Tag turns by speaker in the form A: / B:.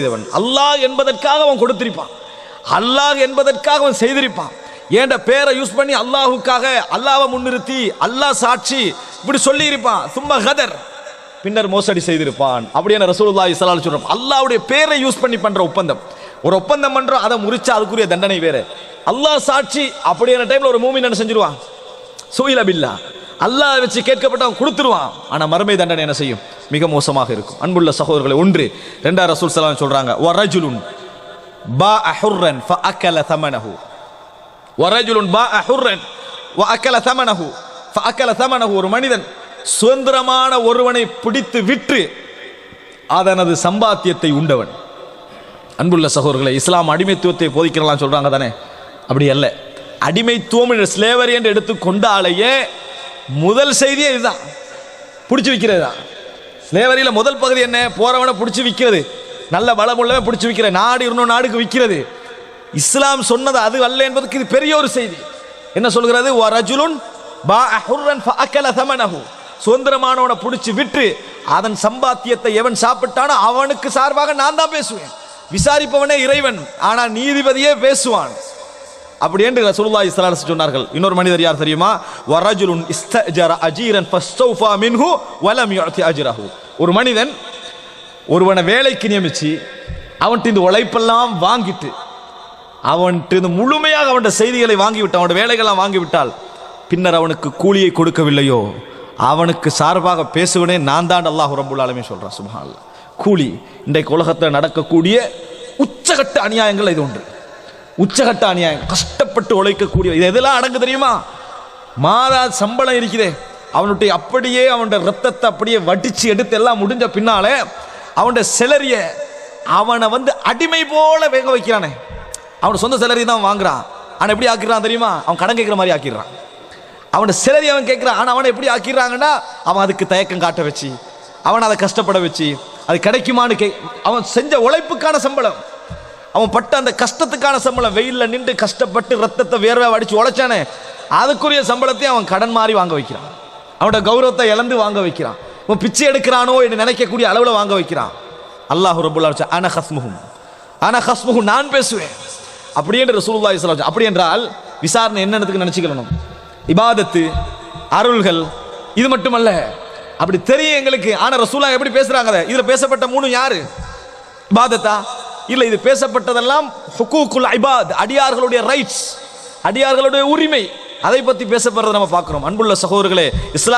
A: செய்தவன். அல்லாஹ் என்பதற்காக அவன் கொடுத்திருப்பான். அல்லாஹ் என்பதற்காக அவன் செய்திருப்பான். ஏண்ட பேரை யூஸ் பண்ணி அல்லாஹுக்காக அல்லாவை முன்னிறுத்தி அல்லாஹ் சாட்சி இப்படி சொல்லி இருப்பான் சும்மா கதர். பின்னர் மோசடி செய்திருப்பான். அப்படியான ரசூலுல்லாஹி ஸல்லல்லாஹு அலைஹி வஸல்லம் அல்லாஹ்வுடைய பேரை யூஸ் பண்ணி பண்ற ஒப்பந்தம். ஒரு ஒப்பந்தம் பண்றோம் அதை முறிச்சா அதுக்குரிய தண்டனை வேற. அல்லாஹ் சாட்சி அப்படியான டைம்ல ஒரு மூமி என்ன செஞ்சிருவான்? சுயில பில்லா அல்லாஹ் வச்சு கேட்கப்பட்டவன் கொடுத்துருவான். ஆனா மறுமை தண்டனை என்ன செய்யும்? மிக மோசமாக இருக்கும். அன்புள்ள சகோதரர்களை ஒன்று ரெண்டா ரசூல் சலாம் சொல்றாங்க வரஜுலுன் பா அஹுர்ரன் ஃபஅக்கல தமனஹு. வரஜுலுன் பா அஹுர்ரன் வஅக்கல தமனஹு. ஃபஅக்கல தமனஹு ஒரு மனிதன் சுதந்திரமான ஒருவனை பிடித்து விற்று அதனது சம்பாத்தியத்தை உண்டவன். அன்புள்ள சகோதரர்களை இஸ்லாம் அடிமைத்துவத்தை போதிக்கிறலாம் சொல்றாங்க தானே? அப்படி அல்ல. அடிமைத்துவம் ஸ்லேவரி என்று எடுத்து கொண்டாலேயே முதல் செய்தியே இதுதான். பிடிச்சி வைக்கிறது தான் ஸ்லேவரியில் முதல் பகுதி என்ன? போறவனை பிடிச்சி விற்கிறது நல்ல பலமுள்ளவன் பிடிச்சி விற்கிற நாடு இன்னொரு நாடுக்கு விற்கிறது இஸ்லாம் சொன்னது அது அல்ல என்பதற்கு இது பெரிய ஒரு செய்தி. என்ன சொல்கிறது? வரஜுலுன் பா அஹுர்ரன் ஃபஅக்கல தமனஹு. சுதந்திரமானவனை பிடிச்சி விட்டு அதன் சம்பாத்தியத்தை எவன் சாப்பிட்டானோ அவனுக்கு சார்பாக நான் தான் பேசுவேன். விசாரிப்பவனே இறைவன். ஆனால் நீதிபதியே பேசுவான். அப்படி என்று ரசூலுல்லாஹி இஸ்லாம் சொன்னார்கள். இன்னொரு மனிதர் யார் தெரியுமா? வரஜுலுன் இஸ்தஜர அஜீரன் ஃபஸ்தௌஃபா மின்ஹு வலம் யுஅதி அஜ்ரஹு. ஒரு மனிதன் ஒருவனை வேலைக்கு நியமிச்சு அவன்கிட்ட இந்த உழைப்பெல்லாம் வாங்கிட்டு அவன்கிட்ட இந்த முழுமையாக அவன்கிட்ட செய்திகளை வாங்கிவிட்டு அவனோட வேலைகள்லாம் வாங்கிவிட்டால் பின்னர் அவனுக்கு கூலியை கொடுக்கவில்லையோ? அவனுக்கு சார்பாக பேசுவனே நான் தான் அல்லாஹ் ரபுல்லாலுமே சொல்கிறான் சுபஹான் கூலி இன்றைக்கு உலகத்தில் நடக்கக்கூடிய உச்சகட்ட அநியாயங்கள் இது ஒன்று. உச்சகட்ட அநியாயம் கஷ்டப்பட்டு உழைக்கக்கூடிய இது எதெல்லாம் அடங்கு தெரியுமா? மாதா சம்பளம் இருக்குதே அவனுடைய அப்படியே அவனுடைய ரத்தத்தை அப்படியே வடித்து எடுத்து எல்லாம் முடிஞ்ச பின்னாலே அவனுடைய செலரிய அவனை வந்து அடிமை போல வேக வைக்கிறானே. அவன் சொந்த செலரி தான் வாங்குறான். ஆனால் எப்படி ஆக்கிடுறான் தெரியுமா? அவன் கடன் கேட்குற மாதிரி ஆக்கிடுறான். அவனோட சிலரி அவன் கேட்குறான். ஆனால் அவனை எப்படி ஆக்கிடுறாங்கன்னா அவன் அதுக்கு தயக்கம் காட்ட வச்சு அவன் அதை கஷ்டப்பட வச்சு அது கிடைக்குமான்னு கே அவன் செஞ்ச உழைப்புக்கான சம்பளம். அவன் பட்ட அந்த கஷ்டத்துக்கான சம்பளம் வெயிலில் நின்று கஷ்டப்பட்டு ரத்தத்தை வேர்வை அடிச்சு உழைச்சானே அதுக்குரிய சம்பளத்தையும் அவன் கடன் மாதிரி வாங்க வைக்கிறான். அவனோட கௌரவத்தை இழந்து வாங்க வைக்கிறான். அவன் பிச்சை எடுக்கிறானோ என்று நினைக்கக்கூடிய அளவில் வாங்க வைக்கிறான். அல்லாஹ் ரபுல்லா அன ஹஸ்முகும் அன ஹஸ்முகும் நான் பேசுவேன். அப்படி என்று ரசூலுல்லாஹி ஸல்லல்லாஹு அப்படி என்றால் விசாரணை என்னென்னத்துக்கு நினச்சிக்கணும்? இபாதத்து அருள்கள் இது மட்டுமல்ல. அப்படி தெரியும் எங்களுக்கு. ஆனால் ரசூலா எப்படி பேசுகிறாங்க இதில் பேசப்பட்ட மூணு யாரு? இபாதத்தா? இல்ல இது பேசப்பட்டதெல்லாம் ஹுக்கூக்குல் ஐபாத் அடியார்களுடைய ரைட்ஸ் அடியார்களுடைய உரிமை. அதை பத்தி பேசப்படுறதை நம்ம பார்க்குறோம். அன்புள்ள சகோதரர்களே இஸ்லாம்